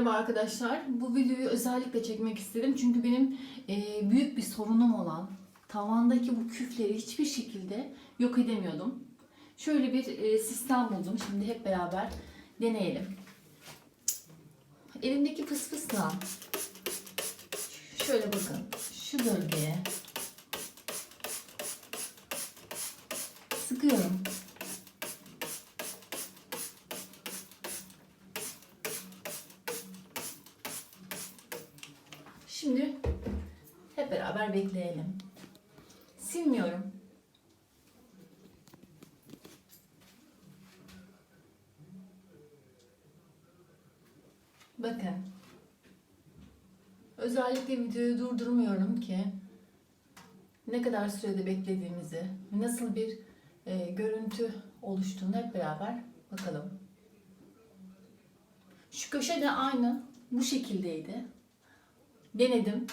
Merhaba arkadaşlar. Bu videoyu özellikle çekmek istedim. Çünkü benim e, büyük bir sorunum olan tavandaki bu küfleri hiçbir şekilde yok edemiyordum. Şöyle bir e, sistem buldum. Şimdi hep beraber deneyelim. Elimdeki fısfısla şöyle bakın şu bölgeye sıkıyorum. Beraber bekleyelim. Silmiyorum. Bakın. Özellikle videoyu durdurmuyorum ki ne kadar sürede beklediğimizi, nasıl bir e, görüntü oluştuğunu hep beraber bakalım. Şu köşe de aynı bu şekildeydi. Denedim.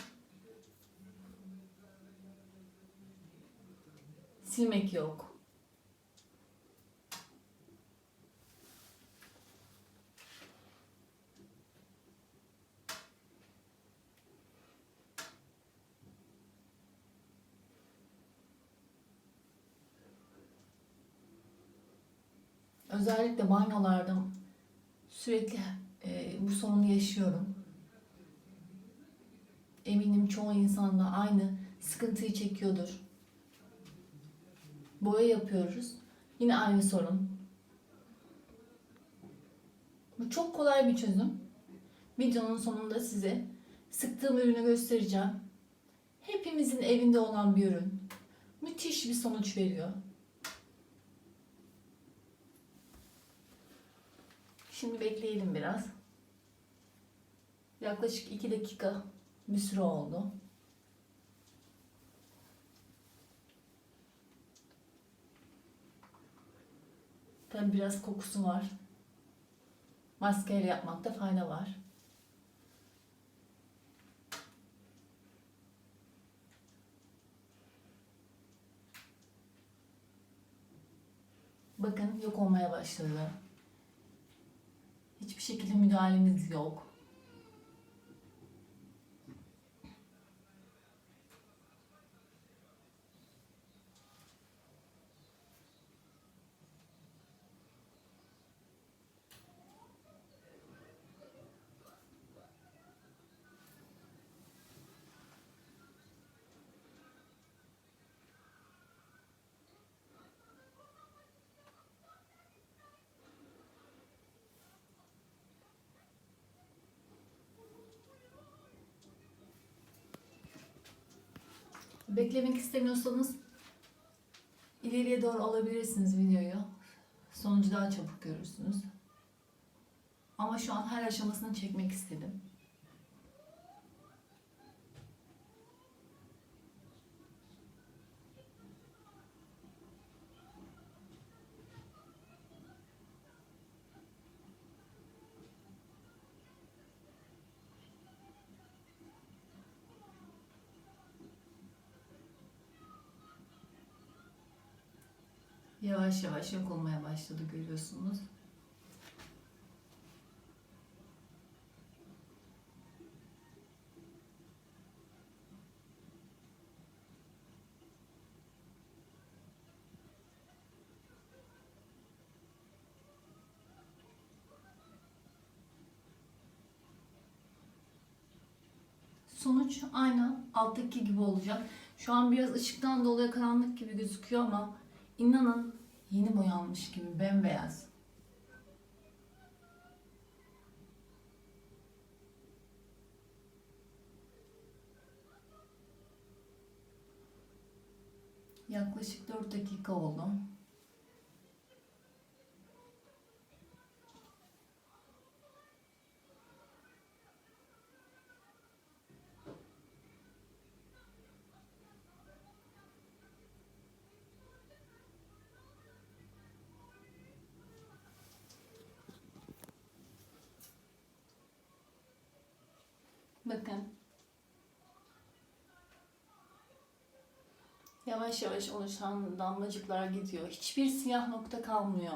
Silmek yok. Özellikle banyolarda sürekli e, bu sorunu yaşıyorum. Eminim çoğu insan da aynı sıkıntıyı çekiyordur. Boya yapıyoruz. Yine aynı sorun. Bu çok kolay bir çözüm. Videonun sonunda size sıktığım ürünü göstereceğim. Hepimizin evinde olan bir ürün. Müthiş bir sonuç veriyor. Şimdi bekleyelim biraz. Yaklaşık 2 dakika bir süre oldu. Tabii biraz kokusu var. Maskeyle yapmakta fayda var. Bakın yok olmaya başladı. Hiçbir şekilde müdahaleniz yok. Beklemek istemiyorsanız ileriye doğru alabilirsiniz videoyu. Sonucu daha çabuk görürsünüz. Ama şu an her aşamasını çekmek istedim. Yavaş yavaş yok olmaya başladı görüyorsunuz. Sonuç aynı alttaki gibi olacak. Şu an biraz ışıktan dolayı karanlık gibi gözüküyor ama inanın yeni boyanmış gibi bembeyaz. Yaklaşık 4 dakika oldu. Bakın. Yavaş yavaş oluşan damlacıklar gidiyor. Hiçbir siyah nokta kalmıyor.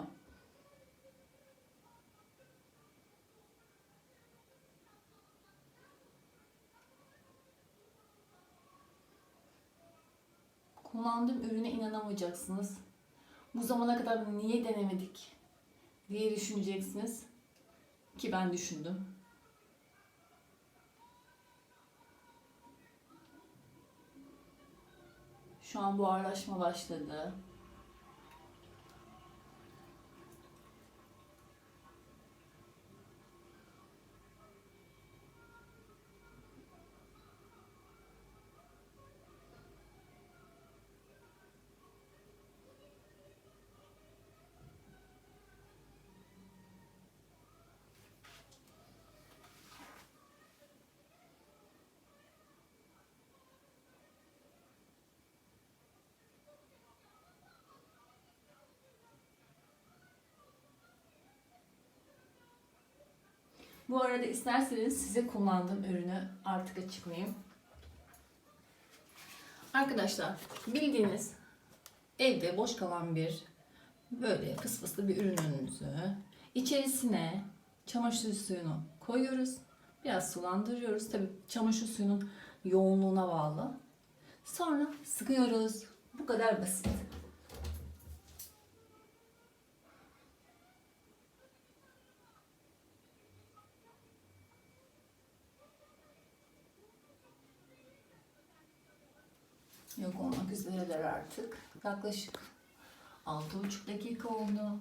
Kullandığım ürüne inanamayacaksınız. Bu zamana kadar niye denemedik diye düşüneceksiniz. Ki ben düşündüm. Şu an buharlaşma başladı. Bu arada isterseniz size kullandığım ürünü artık açıklayayım. Arkadaşlar bildiğiniz evde boş kalan bir böyle fısfıslı bir ürününüzü içerisine çamaşır suyunu koyuyoruz. Biraz sulandırıyoruz. Tabi çamaşır suyunun yoğunluğuna bağlı. Sonra sıkıyoruz. Bu kadar basit. Yok olmak üzereler artık. Yaklaşık 6,5 dakika oldu.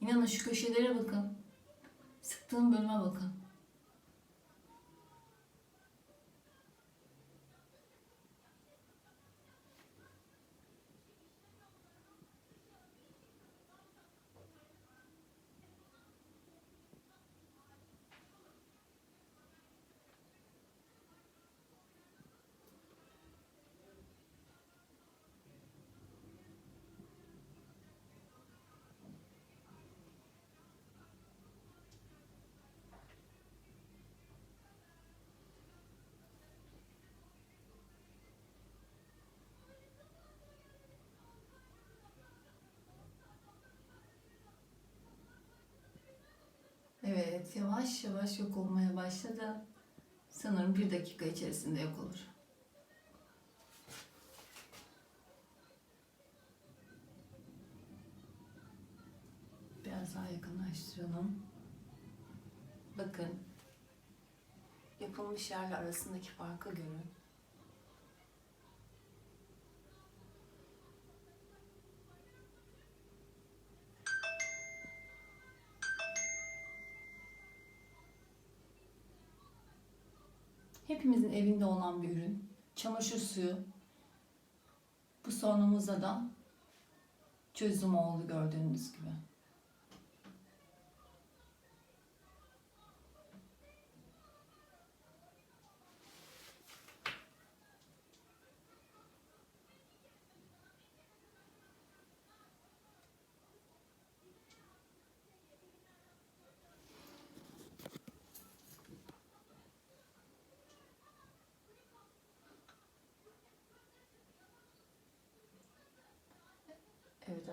İnanın şu köşelere bakın. Sıktığım bölüme bakın. Yavaş yavaş yok olmaya başladı. Sanırım bir dakika içerisinde yok olur. Biraz daha yakınlaştıralım. Bakın. Yapılmış yerle arasındaki farkı görün. Hepimizin evinde olan bir ürün. Çamaşır suyu. Bu sorunumuza da çözüm oldu gördüğünüz gibi.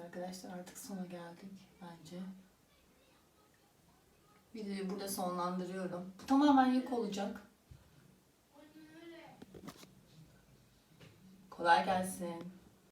Arkadaşlar artık sona geldik bence. Videoyu burada sonlandırıyorum. Bu tamamen yok olacak. Kolay gelsin.